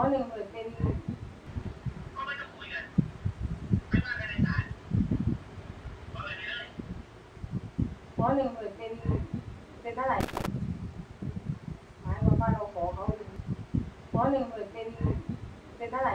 พราะหนึ่งหมื่นเป็นเพราะหนึ่งหมื่นเป็นเป็นเท่าไหร่ หมายความว่าเราขอเขาเพราะหนึ่งหมื่นเป็นเป็นเท่าไหร่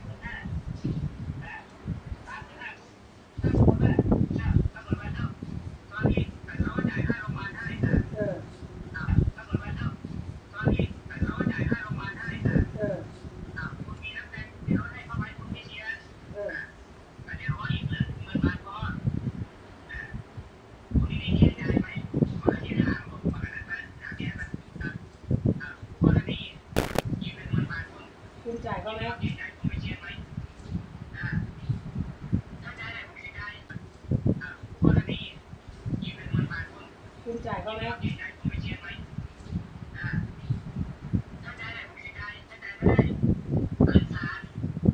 คุณจ่ายเขาไหม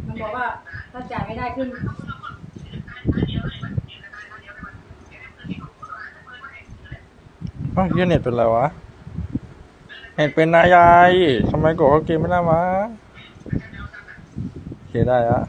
มันบอกว่าถ้าจ่ายไม่ได้ขึ้นอ้าวเหี้ยเน็ตเป็นไรวะ เน็ตเป็นนายายทำไมกดเขาเกมไม่ได้วะโอเคได้ละ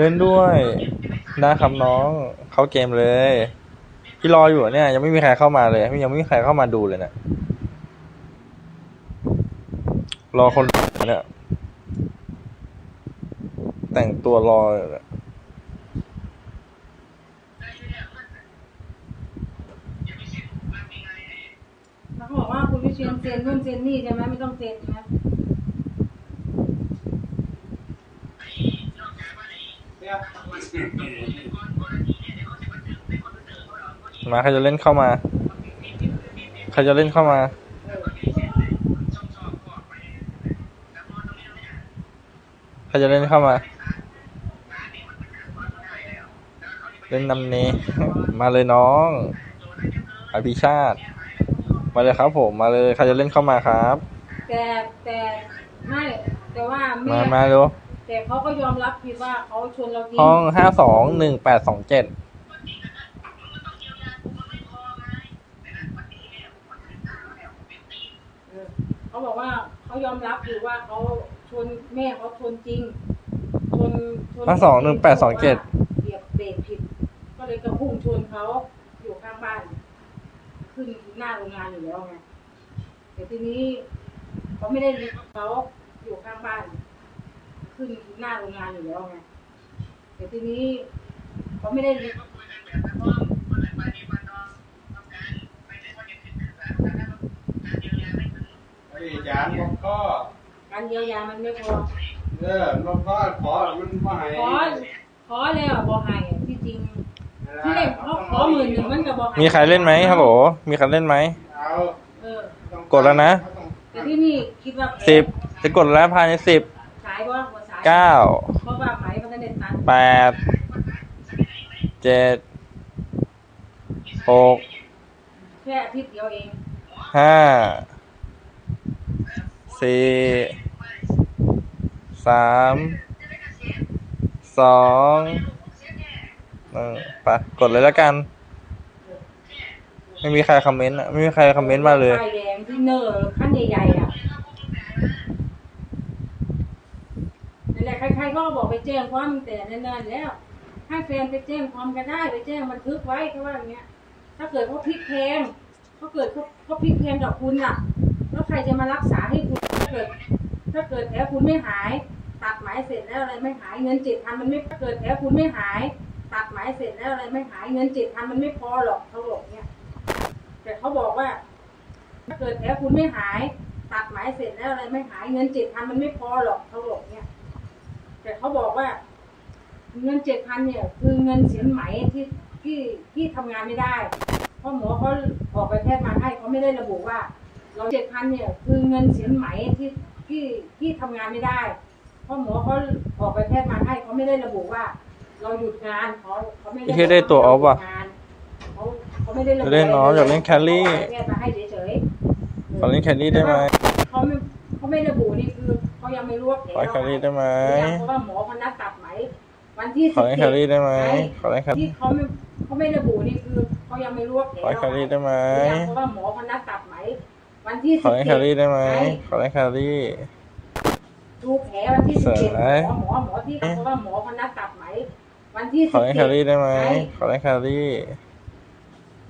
เล่นด้วยนะครับน้องเข้าเกมเลยพี่รออยู่เนี่ย ยังไม่มีใครเข้ามาเลยยังไม่มีใครเข้ามาดูเลยเนี่ยรอคนเนี่ยแต่งตัวรออยู่เนี่ยเขาบอกว่าคุณวิเชียนเซ็นนู่นเซ็นนี่ใช่ไหมไม่ต้องเซ็นใช่ไหม มาใครจะเล่นเข้ามา ใครจะเล่นเข้ามาเออใครจะเล่นเข้ามา เล่นนำเนมาเลยน้อง อภิชาติ มาเลยครับผม มาเลย ใครจะเล่นเข้ามาครับ แต่แต่ไม่แต่ว่าแม่มา มาเร็ว แแต่เขาก็ยอมรับผิดว่าเขาชนเราจริงห้องห้าสองหนึ่งแปดสองเจ็ดเออเขาบอกว่าเขายอมรับอยู่ว่าเขาชนแม่เขาชนจริงชนชนห้าสองหนึ่งแปดสองเจ็ดเหยียบเบรกผิด ก็เลยกระพุ่งชนเขาอยู่ข้างบ้าน ขึ้นหน้าโรงงานอยู่แล้วไงแต่ทีนี้เขาไม่ได้ลิฟต์เขาอยู่ข้างบ้าน ขึ้นหน้าโรงงานอยู่แล้วไงแต่ทีนี้เขาไม่ได้ลิฟต์ไอ้จานนกก็การเยียวยามันไม่พอเออนกก็ขอมันมาให้ขอขอแล้วบอให้ที่จริงที่แรกเขาขอหมื่นหนึ่งมันกับบอให้มีใครเล่นไหมฮัลโหลมีใครเล่นไหมเอาเออกดแล้วนะแต่ที่นี่คิดว่าแพ้สิบจะกดแล้วภายในสิบสายว่าหัวสาย เก้าแปดเจ็ดหกแค่อาทิตย์เดียวเองห้าสี่สามสองหนึ่งไปกดเลยแล้วกัน ไม่มีใครคอมเมนต์อะไม่มีใครคอมเมนต์มาเลย ไฟแดงที่เนอร์ขั้นใหญ่ๆอะนั่นแหละ ใครๆก็บอกไปแจ้งความแต่นานๆแล้ว ให้แฟนไปแจ้งความก็ได้ไปแจ้งบันทึกไว้เขาว่าอย่างเงี้ย ถ้าเกิดเขาพลิกแพงถ้าเกิดเขาเขาพลิกแพงกับคุณน่ะ แล้วใครจะมารักษาให้คุณถ้าเกิด ถ้าเกิดแผลคุณไม่หายตัดไหมเสร็จแล้วอะไรไม่หายเงินเจ็ดพันมันไม่ถ้าเกิดแผลคุณไม่หายตัดไหมเสร็จแล้วอะไรไม่หายเงินเจ็ดพันมันไม่พอหรอกเขาบอกเนี่ยแต่เขาบอกว่า ถ้าเกิดแผลคุณไม่หายตัดไหมเสร็จแล้วอะไรไม่หายเงินเจ็ดพันมันไม่พอหรอกเขาบอกเนี่ย แต่เขาบอกว่า เงินเจ็ดพันเนี่ย คือเงินสินไหมที่ที่ที่ทำงานไม่ได้เพราะหมอเขาออกไปแพทย์มาให้เขาไม่ได้ระบุว่า เราเจ็ดพันเนี่ย คือเงินสินไหมที่ที่ที่ทำงานไม่ได้เพราะหมอเขาออกไปแพทย์มาให้เขาไม่ได้ระบุว่า เราหยุดงานเขาเขาไม่ได้ไอ้เหี้ยได้ตัวออฟว่ะหยุดงานเขาเขาไม่ได้ระบุจะเล่นเนาะอยากเล่นแคลรี่ออกไปแพทย์มาให้เฉยๆ ขอเล่นแคลรี่ได้ไหม เขาไม่เขาไม่ระบุนี่คือเขา ยังไม่รู้ว่าแผลขอแคลรี่ได้ไหมเพราะว่าหมอเขานัดตัดไหมวันที่ขอเล่นแคลรี่ได้ไหมขอเล่นแคลที่รี่เขาไม่เขาไม่ระบุนี่คือเขายังไม่รู้ว่าแผลขอแคลรี่ได้ไหมเพราะว่าหมอเขานัดตัดไหมวันที่ขอเล่นแคลรี่ได้ไหมขอเล่นแคลรี่ ดูแผลวันที่เสสิร็บจเจ็ดไหมหมอหมอหมอที่เพราะว่าหมอเขานัดตัดไหมวันที่ขอเล่นแคลรี่ได้ไหมขอเล่นแคลรี่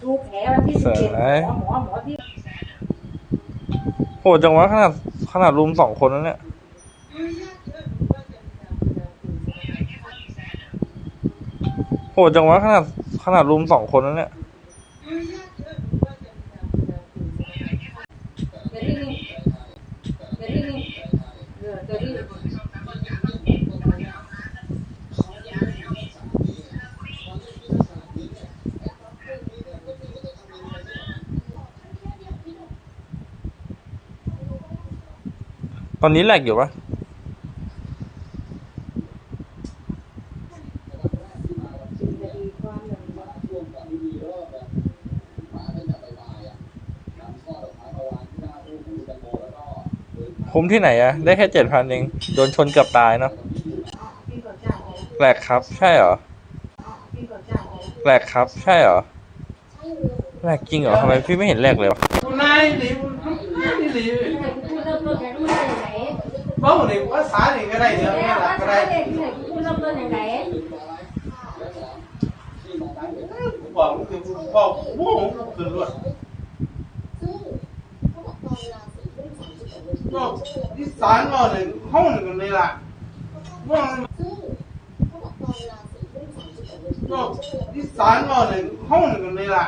ดูแผลวันที่เสร็สิบจเจ็ดไหมหมอหมอหมอที่ โหดจังวะขนาดขนาดรุมสองคนแล้วเนี่ย โหดจังวะขนาดขนาดรุมสองคนแล้วเนี่ยเนี่เดี๋ยวที่นี่ยตอนนี้แหลกอยู่ปะ สิบนาทีความหนึ่ง คุ้มที่ไหนอะได้แค่เจ็ดพันเองโดนชนเกือบตายเนาะกินก่อนจ้าแหลกครับ ใช่เหรอกินก่อนจ้าแหลกครับ ใช่เหรอแหลกจริงเหรอทำไมพี่ไม่เห็นแหลกเลยวะคุณนายนี่นี่นี่ไหนกูพูดเริ่มต้นอย่างไรไหนบ้าหนิภาษานี่ก็ได้เดี๋ยวแล้นี้วละภาก็ษาได้เด็กไหนกูพูดเริ่มต้นอย่างไรบอกคือบอกโอ้โหคือรวด ก็ที่สารเราเนี่ยห้องหนึ่งกันเลยล่ะว่าก็ที่สารเราเนี่ยห้องหนึ่งกันเลยล่ะ